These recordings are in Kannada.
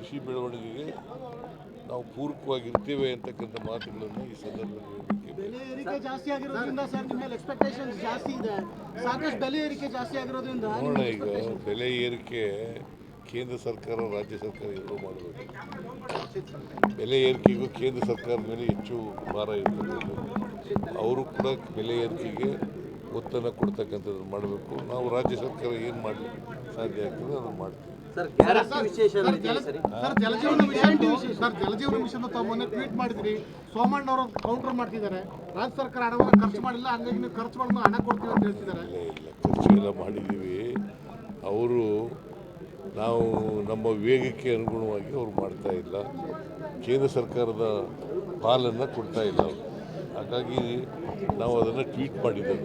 ಕೃಷಿ ಬೆಳವಣಿಗೆಗೆ ನಾವು ಪೂರಕವಾಗಿರ್ತೇವೆ ಅಂತಕ್ಕಂಥ ಮಾತುಗಳನ್ನು ಈ ಸಂದರ್ಭದಲ್ಲಿ ಬೆಲೆ ಏರಿಕೆ ಜಾಸ್ತಿ ಆಗಿರೋದ್ರಿಂದ ಸರ್ ನಿಮ್ಮ ಮೇಲೆ ಎಕ್ಸ್ಪೆಕ್ಟೇಷನ್ಸ್ ಜಾಸ್ತಿ ಇದೆ. ಸಾಕಷ್ಟು ಬೆಲೆ ಏರಿಕೆ ಜಾಸ್ತಿ ಆಗಿರೋದ್ರಿಂದ ನೋಡೋಣ ಈಗ ಬೆಲೆ ಏರಿಕೆ ಕೇಂದ್ರ ಸರ್ಕಾರ ರಾಜ್ಯ ಸರ್ಕಾರ ಎರಡೂ ಮಾಡಬೇಕು. ಬೆಲೆ ಏರಿಕೆಗೂ ಕೇಂದ್ರ ಸರ್ಕಾರದ ಮೇಲೆ ಹೆಚ್ಚು ಭಾರ ಇರ್ತದೆ ಅವರು ಕೂಡ ಬೆಲೆ ಏರಿಕೆಗೆ ಒತ್ತನ್ನು ಕೊಡ್ತಕ್ಕಂಥದ್ದು ಮಾಡಬೇಕು. ನಾವು ರಾಜ್ಯ ಸರ್ಕಾರ ಏನು ಮಾಡಲಿಕ್ಕೆ ಸಾಧ್ಯ ಆಗ್ತದೆ ಅದನ್ನು ಮಾಡ್ತೀವಿ. Jal Jeevan mission sir Jal Jeevan mission ತಾವು ಮೊನ್ನೆ ಟ್ವೀಟ್ ಮಾಡಿದ್ರಿ. ಸೋಮಣ್ಣ ಅವರು ಕೌಂಟರ್ ಮಾಡ್ತಿದ್ದಾರೆ. ರಾಜ್ಯ ಸರ್ಕಾರ ಹಣವನ್ನು ಖರ್ಚು ಮಾಡಿಲ್ಲ ಹಂಗಾಗಿ ನೀವು ಖರ್ಚು ಮಾಡಿದ ಹಣ ಕೊಡ್ತೀವಿ ಅಂತ ಹೇಳ್ತಿದ್ದಾರೆ. ಇಲ್ಲ ಇಲ್ಲ ಖರ್ಚು ಎಲ್ಲ ಮಾಡಿದ್ದೀವಿ. ಅವರು ನಾವು ನಮ್ಮ ವೇಗಕ್ಕೆ ಅನುಗುಣವಾಗಿ ಅವ್ರು ಮಾಡ್ತಾ ಇಲ್ಲ. ಕೇಂದ್ರ ಸರ್ಕಾರದ ಪಾಲನ್ನು ಕೊಡ್ತಾ ಇಲ್ಲ ಅವ್ರು. ಹಾಗಾಗಿ ನಾವು ಅದನ್ನು ಟ್ವೀಟ್ ಮಾಡಿದ್ದೆವು.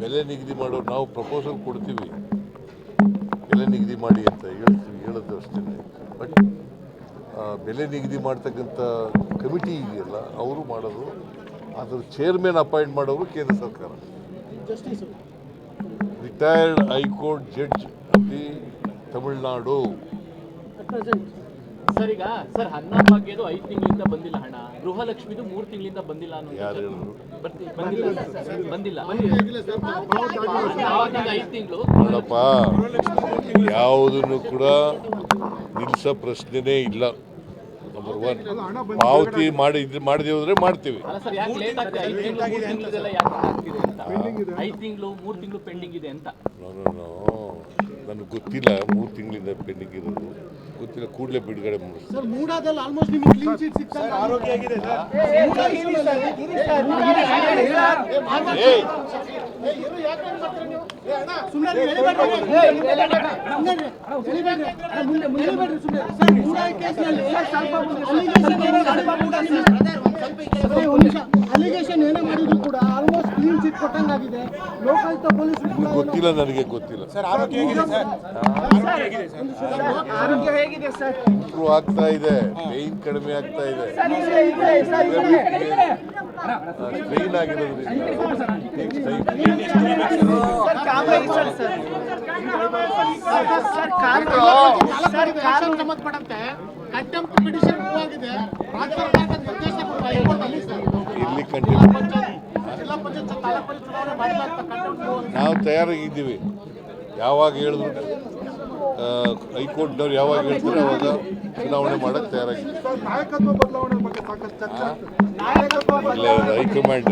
ಬೆಲೆ ನಿಗದಿ ಮಾಡೋ ನಾವು ಪ್ರಪೋಸಲ್ ಕೊಡ್ತೀವಿ. ಬೆಲೆ ನಿಗದಿ ಮಾಡಿ ಅಂತ ಹೇಳ್ತೀವಿ ಹೇಳೋದು ಅಷ್ಟೇ ಬಟ್ ಬೆಲೆ ನಿಗದಿ ಮಾಡ್ತಕ್ಕಂಥ ಕಮಿಟಿ ಇದೆಯಲ್ಲ ಅವರು ಮಾಡೋದು. ಅದ್ರ ಚೇರ್ಮನ್ ಅಪಾಯಿಂಟ್ ಮಾಡೋರು ಕೇಂದ್ರ ಸರ್ಕಾರ. Retired high court judge of the Tamil Nadu. Present sir ಈಗ ಸರ್ ಅನ್ನ ಭಾಗ್ಯದು ಐದು ತಿಂಗಳಿಂದ ಬಂದಿಲ್ಲ ಹಣ. ಗೃಹಲಕ್ಷ್ಮಿದು ಮೂರು ತಿಂಗಳಿಂದ ಬಂದಿಲ್ಲ ಅನ್ನೋದು ಬಂದಿಲ್ಲ ಸರ್, ಬಂದಿಲ್ಲ. ಐದು ತಿಂಗಳು? ನೋಡಪ್ಪ. ಯಾವುದನ್ನು ಕೂಡ ನಿಲ್ಸ ಪ್ರಶ್ನೆನೇ ಇಲ್ಲ. ನಂಬರ್ ಒನ್ ಪಾವತಿ ಮಾಡಿ ಮಾಡಿದೆ ಹೋದ್ರೆ ಮಾಡ್ತೀವಿ. ಸರ್ ಯಾಕೆ ಲೇಟ್ ಆಗ್ತದೆ? ಐದು ತಿಂಗಳು ಮೂರು ತಿಂಗಳದೆಲ್ಲ ಯಾಕೆ ಆಗ್ತಿದೆ ಅಂತ? ಐದು ತಿಂಗಳು ಮೂರು ತಿಂಗಳು ಪೆಂಡಿಂಗ್ ಇದೆ ಅಂತ. ನನಗೆ ಗೊತ್ತಿಲ್ಲ ಮೂರು ತಿಂಗಳಿಂದ ಪೆಂಡಿಂಗ್ ಇರೋದು. ಗೊತ್ತಿಲ್ಲ ಕೂಡಲೇ ಬಿಡುಗಡೆ ಮಾಡಿಸ್ತೀನಿ ಸರ್ ಮೂಡಾದಲ್ಲಿ ಆಲ್ಮೋಸ್ಟ್ ನಿಮಗೆ ಕ್ಲೀನ್ ಚೀಟ್ ಸಿಗ್ತಾ ಏಯ್ ಏ, ಇರು, ಯಾಕೆ ಹಂಗ್ ಮಾಡ್ತೀರ ನೀವು? ಏ, ಅಣ್ಣ, ಸುಮ್ಮನೆ ಎಳಿಬೇಡ್ರಿ. ಸುಮ್ಮನೆ ಎಳಿಬೇಡ್ರಿ. ಎಳಿಬೇಡ್ರಿ. ಸುಮ್ಮನೆ ಸರ್ ಮೂಡಾಯಿ ಕೇಸ್ನಲ್ಲಿ ಅಲಿಗೇಷನ್ ಏನೇ ಮಾಡಿದ್ರು ಕೂಡ ಆಲ್ಮೋಸ್ಟ್ ಕ್ಲೀನ್ ಚಿಟ್ ಕೊಟ್ಟಂಗಾಗಿದೆ. ಲೋಕಾಯುಕ್ತ ಪೊಲೀಸರು ಕೂಡ ಗೊತ್ತಿಲ್ಲ ನನಗೆ ಗೊತ್ತಿಲ್ಲ. ಆರೋಗ್ಯ ಹೇಗಿದೆ ಸರ್? ಇಂಪ್ರೂವ್ ಆಗ್ತಾ ಇದೆ ಪೇಯ್ನ್ ಕಡಿಮೆ ಆಗ್ತಾ ಇದೆ. ಸರ್ ಆಗಿರೋದ್ರಿಂದ. ಆಕ್ಷನ್ ಸಂಬಂಧಪಟ್ಟಂತೆ ಕಂಟೆಂಪ್ಟ್ ಪಿಟಿಷನ್ ಮೂವ್ ಆಗಿದೆ. ರಾಜ್ಯ ಸರ್ಕಾರದ ನಿರ್ದೇಶನ ಕೊಟ್ಟು ಹೈಕೋರ್ಟ್ ಅಲ್ಲಿ ಸರ್. ಇಲ್ಲಿ ಕಂಟಿನ್ಯೂ ನಾವು ತಯಾರಾಗಿದ್ದೀವಿ. ಯಾವಾಗ ಹೇಳಿದ್ರು ಹೈಕೋರ್ಟ್ನವ್ರು ಯಾವಾಗ ಹೇಳ್ತಾರೆ ಅವಾಗ ಚುನಾವಣೆ ಮಾಡಕ್ಕೆ ತಯಾರಾಗಿದ್ದೀವಿ. ನಾಯಕತ್ವ ಬದಲಾವಣೆ ಬಗ್ಗೆ ಸಾಕಷ್ಟು ಚರ್ಚೆ ಇಲ್ಲ ಹೈಕಮಾಂಡ್